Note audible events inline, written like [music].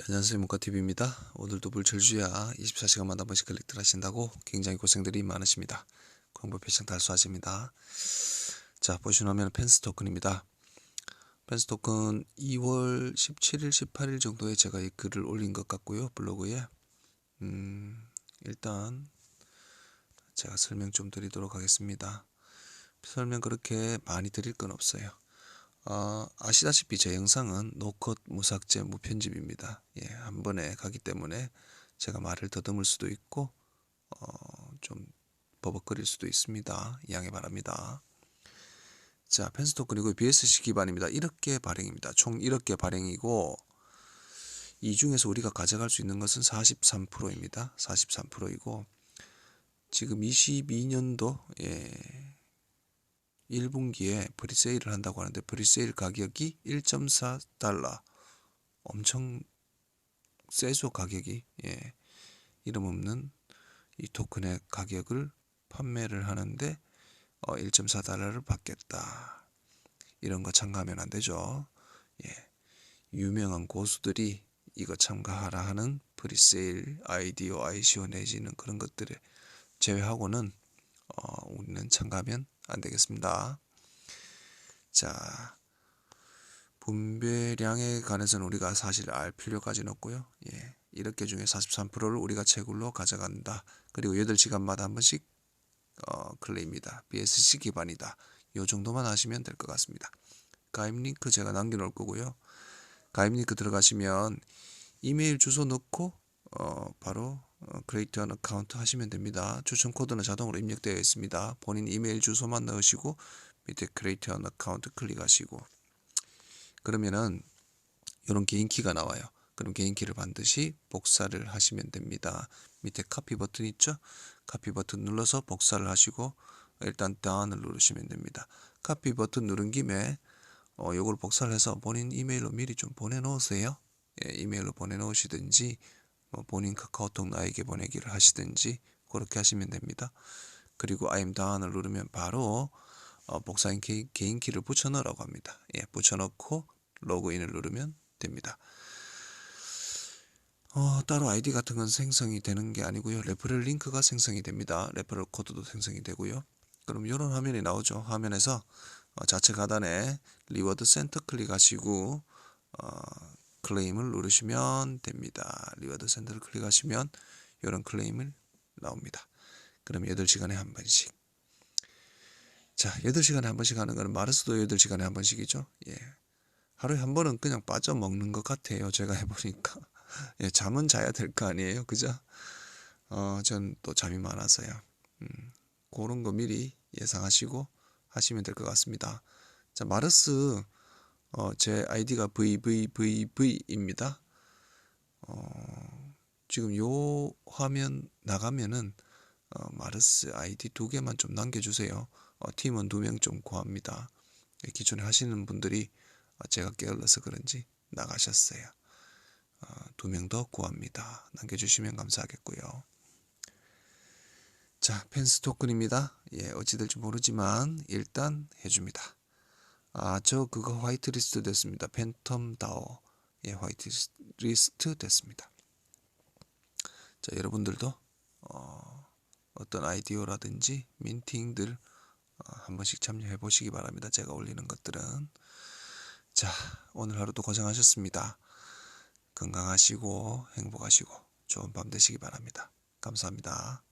예, 안녕하세요 문과TV입니다. 오늘도 불철주야 24시간마다 한 번씩 클릭들 하신다고 굉장히 고생들이 많으십니다. 광고 표창 달수하십니다. 자 보시는 화면은 펜스 토큰입니다. 펜스 토큰 2월 17일 18일 정도에 제가 이 글을 올린 것 같고요 블로그에 음, 일단 제가 설명 좀 드리도록 하겠습니다. 설명 그렇게 많이 드릴 건 없어요. 어, 아시다시피 제 영상은 노컷 무삭제 무편집입니다. 예, 한 번에 가기 때문에 제가 말을 더듬을 수도 있고 어, 좀 버벅거릴 수도 있습니다. 양해 바랍니다. 자, 펜스 토큰이고 BSC 기반입니다. 이렇게 발행입니다. 총 이렇게 발행이고 이 중에서 우리가 가져갈 수 있는 것은 43%입니다. 43%이고 지금 22년도 예, 1분기에 프리세일을 한다고 하는데 프리세일 가격이 1.4달러 엄청 세죠 가격이 예. 이름 없는 이 토큰의 가격을 판매를 하는데 어, 1.4달러를 받겠다 이런 거 참가하면 안 되죠 예. 유명한 고수들이 이거 참가하라 하는 프리세일 아이디어 ICO 내지는 그런 것들을 제외하고는 어, 우리는 참가하면 안 되겠습니다. 자, 분배량에 관해서는 우리가 사실 알 필요까지는 없고요. 예, 이렇게 중에 43%를 우리가 채굴로 가져간다. 그리고 8시간마다 한 번씩 어, 클레임이다. BSC 기반이다. 요 정도만 아시면 될 것 같습니다. 가입 링크 제가 남겨놓을 거고요. 가입 링크 들어가시면 이메일 주소 넣고 어, 바로 어, 크레이트 한 어카운트 하시면 됩니다. 추천 코드는 자동으로 입력되어 있습니다. 본인 이메일 주소만 넣으시고 밑에 크레이트 한 어카운트 클릭하시고 그러면은 이런 개인키가 나와요. 그럼 개인키를 반드시 복사를 하시면 됩니다. 밑에 카피 버튼 있죠? 카피 버튼 눌러서 복사를 하시고 일단 다운을 누르시면 됩니다. 카피 버튼 누른 김에 어, 요걸 복사를 해서 본인 이메일로 미리 좀 보내놓으세요. 예, 이메일로 보내놓으시든지 뭐 본인 카카오톡 나에게 보내기를 하시든지 그렇게 하시면 됩니다. 그리고 I'm done을 누르면 바로 어, 복사인 개, 개인 키를 붙여넣으라고 합니다. 예, 붙여넣고 로그인을 누르면 됩니다. 어, 따로 아이디 같은 건 생성이 되는 게 아니고요. 레퍼럴 링크가 생성이 됩니다. 레퍼럴 코드도 생성이 되고요. 그럼 이런 화면이 나오죠. 화면에서 어, 좌측 하단에 리워드 센터 클릭하시고 어, 클레임을 누르시면 됩니다. 리워드 센터를 클릭하시면 이런 클레임을 나옵니다. 그럼 8시간에 한 번씩. 자, 8시간에 한 번씩 하는 거는 마르스도 8시간에 한 번씩이죠. 예. 하루에 한 번은 그냥 빠져먹는 것 같아요. 제가 해보니까. [laughs] 예, 잠은 자야 될 거 아니에요. 그죠? 어, 전 또 잠이 많아서요. 음, 그런 거 미리 예상하시고 하시면 될 것 같습니다. 자, 마르스 어, 제 아이디가 VVVV입니다. 어, 지금 요 화면 나가면은 어, 마르스 아이디 두 개만 좀 남겨주세요. 어, 팀원 두 명 좀 구합니다. 예, 기존에 하시는 분들이 어, 제가 게을러서 그런지 나가셨어요. 어, 두명 더 구합니다. 남겨주시면 감사하겠고요. 자, 펜스 토큰입니다. 예, 어찌 될지 모르지만 일단 해줍니다. 아, 저 그거 화이트리스트 됐습니다. 팬텀 다오. 예, 화이트리스트 됐습니다. 자, 여러분들도 어, 어떤 아이디어라든지 민팅들 어, 한 번씩 참여해 보시기 바랍니다. 제가 올리는 것들은. 자, 오늘 하루도 고생하셨습니다. 건강하시고 행복하시고 좋은 밤 되시기 바랍니다. 감사합니다.